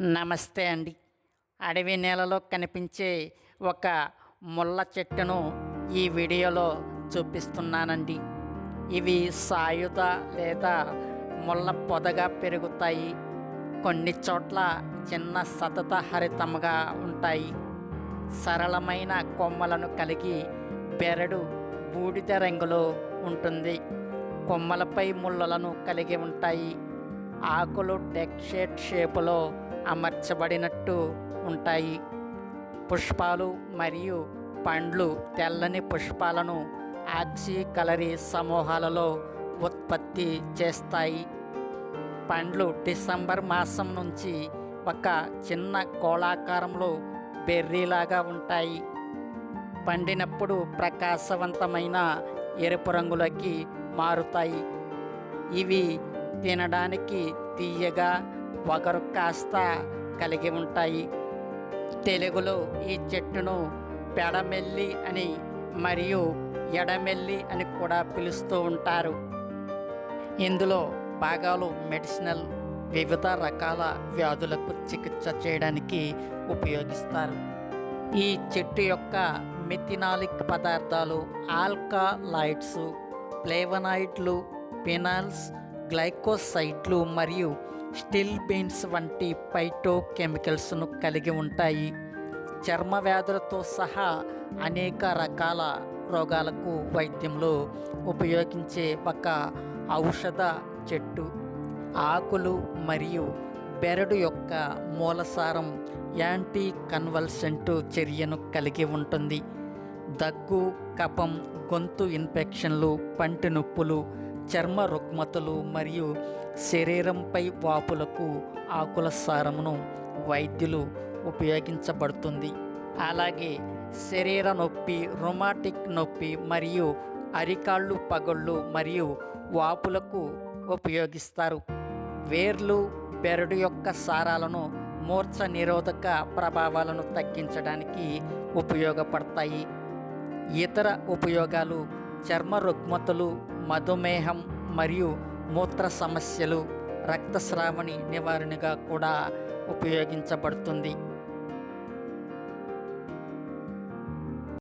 నమస్తే అండి. అడవి నేలలో కనిపించే ఒక ముళ్ళ చెట్టును ఈ వీడియోలో చూపిస్తున్నానండి. ఇవి సాయుధ లేదా ముళ్ళ పొదగా పెరుగుతాయి. కొన్ని చోట్ల చిన్న సతత హరితముగా ఉంటాయి. సరళమైన కొమ్మలను కలిగి బెరడు బూడిద రంగులో ఉంటుంది. కొమ్మలపై ముళ్ళలను కలిగి ఉంటాయి. ఆకులు డెక్షేట్ షేపులో అమర్చబడినట్టు ఉంటాయి. పుష్పాలు మరియు పండ్లు తెల్లని పుష్పాలను ఆక్సీ కలరీ సమూహాలలో ఉత్పత్తి చేస్తాయి. పండ్లు డిసెంబర్ మాసం నుంచి ఒక చిన్న గోళాకారంలో బెర్రీలాగా ఉంటాయి. పండినప్పుడు ప్రకాశవంతమైన ఎరుపు రంగులోకి మారుతాయి. ఇవి తినడానికి తీయగా ఒకరు కాస్త కలిగి ఉంటాయి. తెలుగులో ఈ చెట్టును పెడమెల్లి అని మరియు ఎడమెల్లి అని కూడా పిలుస్తూ ఉంటారు. ఇందులో భాగాలు మెడిసినల్ వివిధ రకాల వ్యాధులకు చికిత్స చేయడానికి ఉపయోగిస్తారు. ఈ చెట్టు యొక్క మిథినాలిక్ పదార్థాలు ఆల్కాలైడ్స్ ఫ్లేవనాయిడ్లు పినాల్స్ గ్లైకోసైడ్లు మరియు స్టిల్ బీన్స్ వంటి పైటో కెమికల్స్ను కలిగి ఉంటాయి. చర్మ వ్యాధులతో సహా అనేక రకాల రోగాలకు వైద్యంలో ఉపయోగించే ఒక ఔషధ చెట్టు. ఆకులు మరియు బెరడు యొక్క మూలసారం యాంటీ కన్వల్సెంట్ చర్యను కలిగి ఉంటుంది. దగ్గు కపం గొంతు ఇన్ఫెక్షన్లు పంటి నొప్పులు చర్మ రుగ్మతలు మరియు శరీరంపై వాపులకు ఆకుల సారమును వైద్యులు ఉపయోగించబడుతుంది. అలాగే శరీర నొప్పి రొమాటిక్ నొప్పి మరియు అరికాళ్ళు పగళ్ళు మరియు వాపులకు ఉపయోగిస్తారు. వేర్లు బెరడు యొక్క సారాలను మూర్ఛ నిరోధక ప్రభావాలను తగ్గించడానికి ఉపయోగపడతాయి. ఇతర ఉపయోగాలు చర్మ రుగ్మతలు మధుమేహం మరియు మూత్ర సమస్యలు రక్తస్రావణి నివారణగా కూడా ఉపయోగించబడుతుంది.